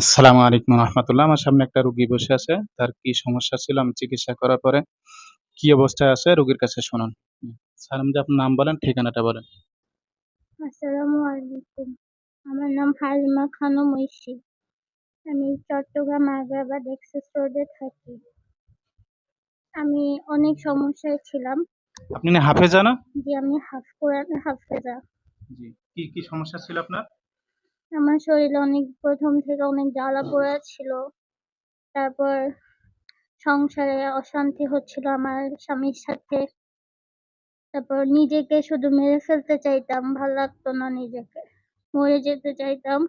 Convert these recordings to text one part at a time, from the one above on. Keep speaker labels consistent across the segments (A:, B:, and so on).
A: আসসালামু আলাইকুম রহমতুল্লাহ। আমার সামনে একটা রুগী বসে আছে। তার কি সমস্যা ছিল? আমি চিকিৎসা করার পরে কি অবস্থায় আছে? রুগীর কাছে শুনুন। স্যার আপনি আপনার নাম বলেন ঠিকানাটা বলেন।
B: আসসালামু আলাইকুম। আমার নাম হালিমা খানম ঐশী আমি চট্টগ্রাম আগ্রাবাদ এক্সেস রোডে থাকি। আমি অনেক সমস্যায় ছিলাম।
A: আপনি না হাফেজা না?
B: যে আমি হাফ কোরআন হাফেজা।
A: জি কি কি সমস্যা ছিল আপনার?
B: আমার শরীরে অনেক প্রথম থেকে অনেক জ্বালা পোড়া ছিল তারপর সংসারে অশান্তি হচ্ছিল আমার স্বামীর সাথে। তারপর নিজেকে শুধু মেরে ফেলতে চাইতাম ভালো লাগতো না নিজেকে। মরে যেতে চাইতাম।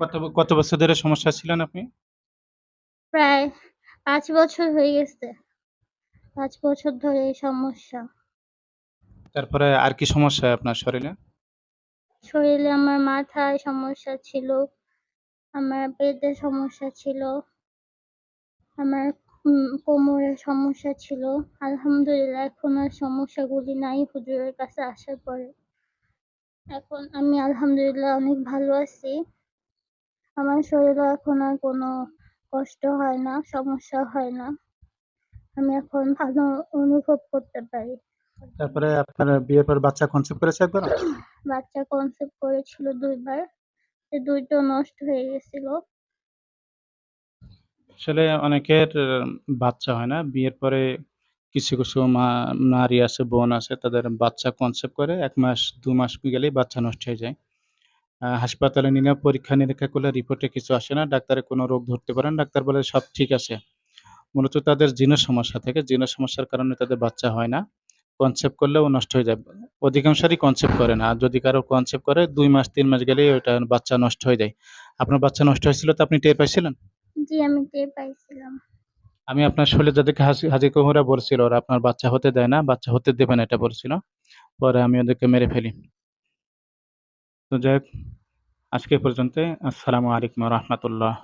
A: কত কত বছর ধরে সমস্যা ছিলেন আপনি?
B: প্রায় পাঁচ বছর হয়ে গেছে। পাঁচ বছর ধরে এই সমস্যা।
A: তারপরে আর কি সমস্যা আপনার শরীরে?
B: শরীরে আমার মাথায় সমস্যা ছিল, আমার পেটে সমস্যা ছিল, আমার কোমরের সমস্যা ছিল। আলহামদুলিল্লাহ, এখন আর সমস্যাগুলি নাই হুজুরের কাছে আসার পরে। এখন আমি আলহামদুলিল্লাহ অনেক ভালো আছি। আমার শরীরে এখন আর কোনো কষ্ট হয় না, সমস্যা হয় না। আমি এখন ভালো অনুভব করতে পারি।
A: তারপরে আপনার বিয়ের পর বাচ্চা কনসেপ্ট করেছে একবার?
B: বাচ্চা কনসেপ্ট করেছিল দুইবার। দুইটো নষ্ট হয়ে গেছিল।
A: আসলে অনেকের বাচ্চা হয় না। বিয়ের পরে কিছু কিছু মা নারী আছে বোন আছে তাদের বাচ্চা কনসেপ্ট করে এক মাস দু মাস গেলেই বাচ্চা নষ্ট হয়ে যায়। হাসপাতালে নিলে পরীক্ষা নিরীক্ষা করলে রিপোর্টে কিছু আসে না। ডাক্তারে কোনো রোগ ধরতে পারেন ডাক্তার বলে সব ঠিক আছে। মূলত তাদের জিনের সমস্যা থেকে জিনের সমস্যার কারণে তাদের বাচ্চা হয় না। কনসেপ্ট করলেও নষ্ট হয়ে যায়। অধিকাংশরই কনসেপ্ট করে না। আর যদি কারও কনসেপ্ট করে দুই মাস তিন মাস গেলেই ওইটা বাচ্চা নষ্ট হয়ে যায়। আপনার বাচ্চা নষ্ট হয়েছিল তো আপনি টের পাইছিলেন?
B: জি আমি টের পাইছিলাম।
A: আমি আপনার শরীরে যাদেরকে হাজি কুমুরা বলছিল ওরা আপনার বাচ্চা হতে দেয় না বাচ্চা হতে দেবে না এটা বলছিল। পরে আমি ওদেরকে মেরে ফেলি। তো যাই হোক আজকে পর্যন্ত আসসালামু আলাইকুম রহমতুল্লাহ।